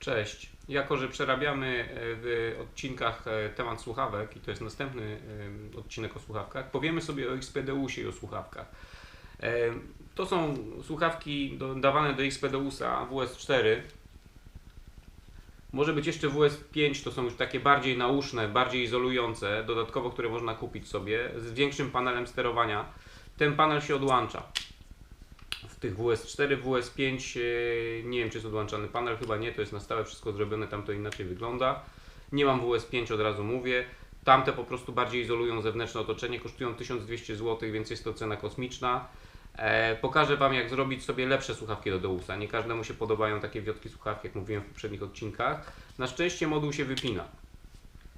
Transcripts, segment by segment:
Cześć. Jako, że przerabiamy e, w odcinkach e, temat słuchawek i to jest następny odcinek o słuchawkach, powiemy sobie o XPDUSie i o słuchawkach. To są słuchawki do, dawane do XPDUSa WS4. Może być jeszcze WS5, to są już takie bardziej nauszne, bardziej izolujące, dodatkowo, które można kupić sobie z większym panelem sterowania. Ten panel się odłącza tych WS4, WS5 e, nie wiem czy jest odłączany panel, chyba nie, to jest na stałe wszystko zrobione, tam to inaczej wygląda. Nie mam WS5 od razu mówię. Tamte po prostu bardziej izolują zewnętrzne otoczenie, kosztują 1200 zł, więc jest to cena kosmiczna. E, pokażę Wam jak zrobić sobie lepsze słuchawki do Deusa. Nie każdemu się podobają takie wiotki słuchawki, jak mówiłem w poprzednich odcinkach. Na szczęście moduł się wypina.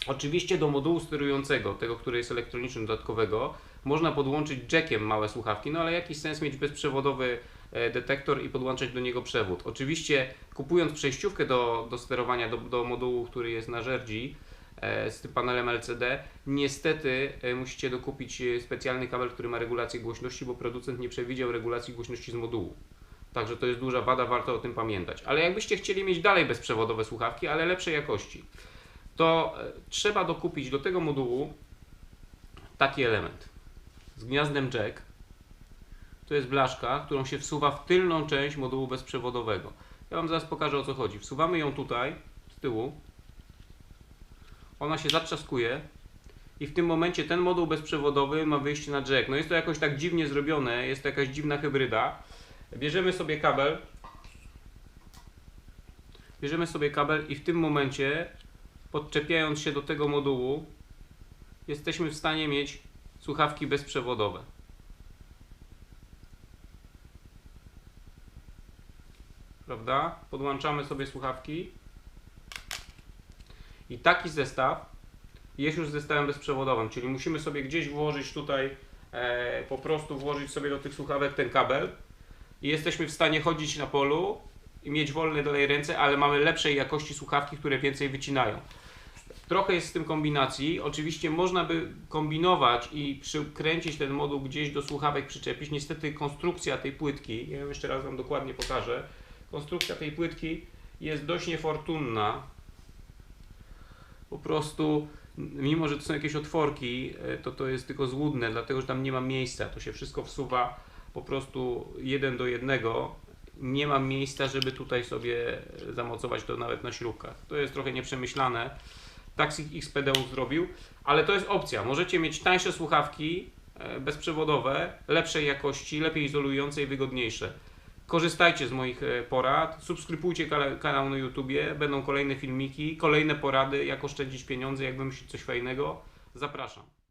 Oczywiście do modułu sterującego, tego, który jest elektronicznym dodatkowego, można podłączyć jackiem małe słuchawki, no ale jakiś sens mieć bezprzewodowy e, detektor i podłączać do niego przewód. Oczywiście kupując przejściówkę do, do sterowania do, do modułu, który jest na żerdzi e, z tym panelem LCD, niestety e, musicie dokupić specjalny kabel, który ma regulację głośności, bo producent nie przewidział regulacji głośności z modułu. Także to jest duża wada, warto o tym pamiętać. Ale jakbyście chcieli mieć dalej bezprzewodowe słuchawki, ale lepszej jakości, to e, trzeba dokupić do tego modułu taki element z gniazdem jack. To jest blaszka, którą się wsuwa w tylną część modułu bezprzewodowego. Ja Wam zaraz pokażę o co chodzi. Wsuwamy ją tutaj, z tyłu. Ona się zatrzaskuje i w tym momencie ten moduł bezprzewodowy ma wyjście na jack. No jest to jakoś tak dziwnie zrobione, jest to jakaś dziwna hybryda. Bierzemy sobie kabel. Bierzemy sobie kabel i w tym momencie podczepiając się do tego modułu, jesteśmy w stanie mieć słuchawki bezprzewodowe. Prawda? Podłączamy sobie słuchawki. I taki zestaw jest już zestawem bezprzewodowym, czyli musimy sobie gdzieś włożyć tutaj, e, po prostu włożyć sobie do tych słuchawek ten kabel i jesteśmy w stanie chodzić na polu i mieć wolne dalej ręce, ale mamy lepszej jakości słuchawki, które więcej wycinają. Trochę jest z tym kombinacji. Oczywiście można by kombinować i przykręcić ten moduł gdzieś do słuchawek, przyczepić. Niestety konstrukcja tej płytki, ja ją jeszcze raz Wam dokładnie pokażę. Konstrukcja tej płytki jest dość niefortunna. Po prostu, mimo że to są jakieś otworki, e, to to jest tylko złudne, dlatego że tam nie ma miejsca. To się wszystko wsuwa po prostu jeden do jednego. Nie mam miejsca, żeby tutaj sobie zamocować to nawet na śrubkach. To jest trochę nieprzemyślane. Taxi XPDU zrobił, ale to jest opcja. Możecie mieć tańsze słuchawki e, bezprzewodowe, lepszej jakości, lepiej izolujące i wygodniejsze. Korzystajcie z moich e, porad, subskrybujcie kanał na YouTubie, będą kolejne filmiki, kolejne porady, jak oszczędzić pieniądze, jak wymyślić coś fajnego. Zapraszam.